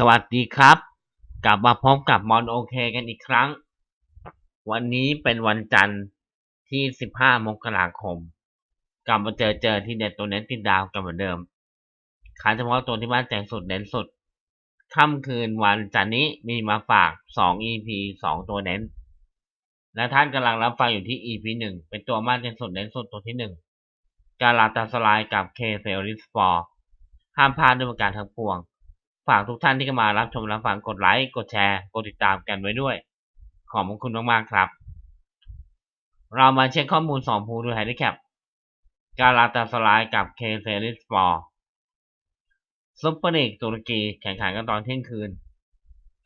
สวัสดีครับ กลับมาพบกับมอนโอเคกันอีกครั้ง วันนี้เป็นวันจันทร์ที่ 15 มกราคม กลับมาเจอเจอที่เด็ดตัวเน้นติดดาวกันเหมือนเดิมขายเฉพาะตัวที่บ้านแจงสุดเน้นสุด ค่ำคืนวันจันทร์นี้มีมาฝาก 2 EP 2 ตัวเน้น และท่านกำลังรับฟังอยู่ที่ EP 1 เป็นตัวบ้านแจงสุดเน้นสุดตัวที่ 1 การลาตาสลายกับเคเซลลิสฟอร์ห้ามพลาดด้วยประการทั้งปวง ฝากทุกท่านที่เข้ามารับชมรับฟังกดไลค์กดแชร์กดติดตามกันไว้ด้วย ขอบคุณมากๆครับ เรามาเช็คข้อมูล2ภูดูไฮด์แคปการลาตาสลายกับเคเซลิสฟอร์ซุปเปอร์ลีกตุรกีแข่งขันกันตอนเที่ยงคืน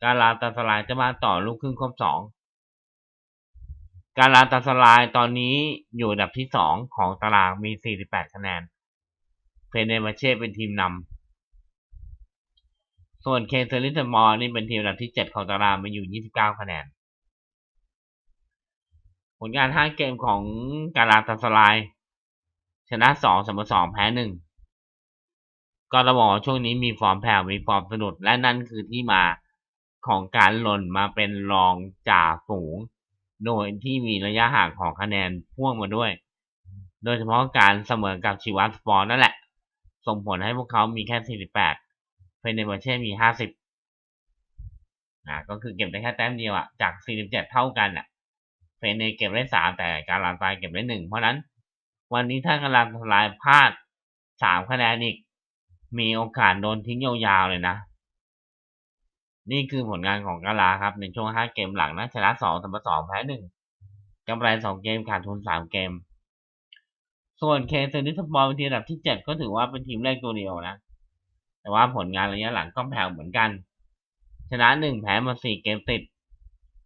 การลาตาสลายจะมาต่อลูกครึ่งครบสองการลาตาสลายตอนนี้อยู่อันดับที่2ของตารางมี 48 คะแนนเฟเนมาเช่เป็นทีมนำ ส่วนเคเซอริสมอร์นี่เป็นทีมอันดับที่ 7 ของตารางมีอยู่ 29 คะแนน ผลงาน5เกมของกาลาตาสลาย ชนะ 2 เสมอ 2 แพ้ 1 ก็ระบอกช่วงนี้มีฟอร์มแผ่วมีฟอร์มสนุดและนั่นคือที่มาของการหล่นมาเป็นรองจ่าฝูง โดยที่มีระยะห่างของคะแนนพ่วงมาด้วย โดยเฉพาะการเสมอกับชิวัตสปอร์นั่นแหละ ส่งผลให้พวกเขามีแค่ 48 เฟเนบาเช่มี50นะก็คือเก็บได้แค่แต้มเดียวอะจาก47เจ็ดเท่ากันอะเฟเนเก็บได้3แต่การลานตายเก็บได้1เพราะนั้น วันนี้ถ้าการลานทลายพลาด3คะแนนอีก มีโอกาสโดนทิ้งยาวๆเลยนะ นี่คือผลงานของกาลาครับ ในช่วง5เกมหลังนะชนะ2เสมอ2แพ้1กำไร2เกมขาดทุน3เกม ส่วนเคเซนิสบอลเป็นทีมอันดับที่7ก็ถือว่าเป็นทีมแรกตัวเดียวนะ แต่ว่าผลงานระยะหลังก็แผ่วเหมือนกัน ชนะ1แพ้มา4เกมติด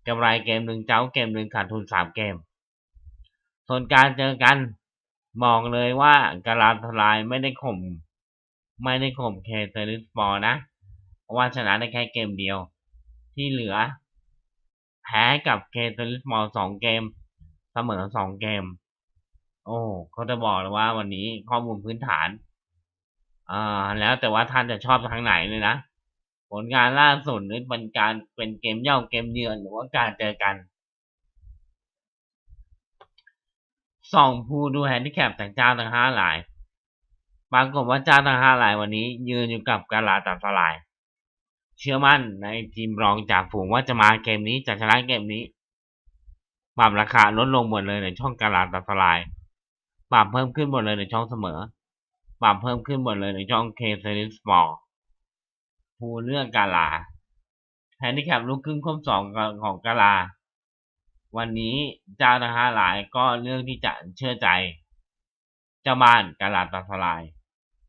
กำไรเกมหนึ่งเจ้าเกมหนึ่งขาดทุน3เกม ส่วนการเจอกันมองเลยว่ากาลาทลายไม่ได้ข่มไม่ได้ข่มเคเซนิสบอนะเพราะว่าชนะได้แค่เกมเดียว ที่เหลือ แพ้กับเคเซลิสมอลสองเกม เสมอสองเกม โอ้เขาจะบอกเลยว่าวันนี้ข้อมูลพื้นฐาน อ่า แล้วแต่ว่าท่านจะชอบทางไหนเลยนะ ผลงานล่าสุดนี่เป็นการเป็นเกมเย่าเกมเยือนหรือว่าการเจอกันส่องผู้ดูแฮนดิแคปจากเจ้าทั้งห้าหลายปรากฏว่าเจ้าทั้งห้าหลายวันนี้ยืนอยู่กับกาลาตาสลาย เชื่อมั่นในทีมรองจากฝูงว่าจะมาเกมนี้จะชนะเกมนี้ปรับราคาลดลงหมดเลยในช่องกาลาตาสลายปรับเพิ่มขึ้นหมดเลยในช่องเสมอ ปรับเพิ่มขึ้นหมดเลยในช่องเคเซนิสบอลผู้เลือกกาลาแฮนดิแคปลูกครึ่งครบสองของกาลา วันนี้เจ้าทั้งห้าหลายก็เลือกที่จะเชื่อใจ เจ้าบ้านกาลาตาสลาย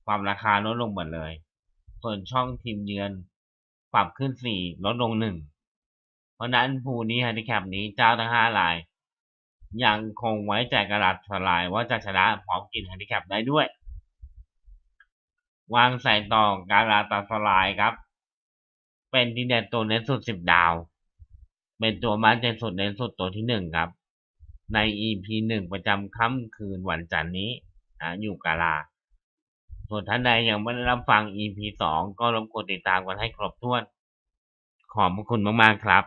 ปรับราคาลดลงหมดเลย ส่วนช่องทีมเยือน ปรับขึ้นสี่ลดลงหนึ่งเพราะนั้นภูนี้แฮนดิแคปนี้เจ้าทั้งห้าหลาย ยังคงไว้ใจกาลาตาสลายว่าจะชนะพร้อมกินแฮนดิแคปได้ด้วย วางใส่ต่อกาลาตาสลายครับ เป็นที่เด็ดตัวเน้นสุดสิบดาว เป็นตัวมั่นสุดเน้นสุดตัวที่หนึ่งครับ ใน EP หนึ่งประจำค่ำคืนวันจันทร์นี้นะอยู่กาลา ส่วนท่านใดยังไม่ได้รับฟัง EP สองก็รบกวนติดตามกันให้ครบถ้วน ขอบพระคุณมาก ๆ ครับ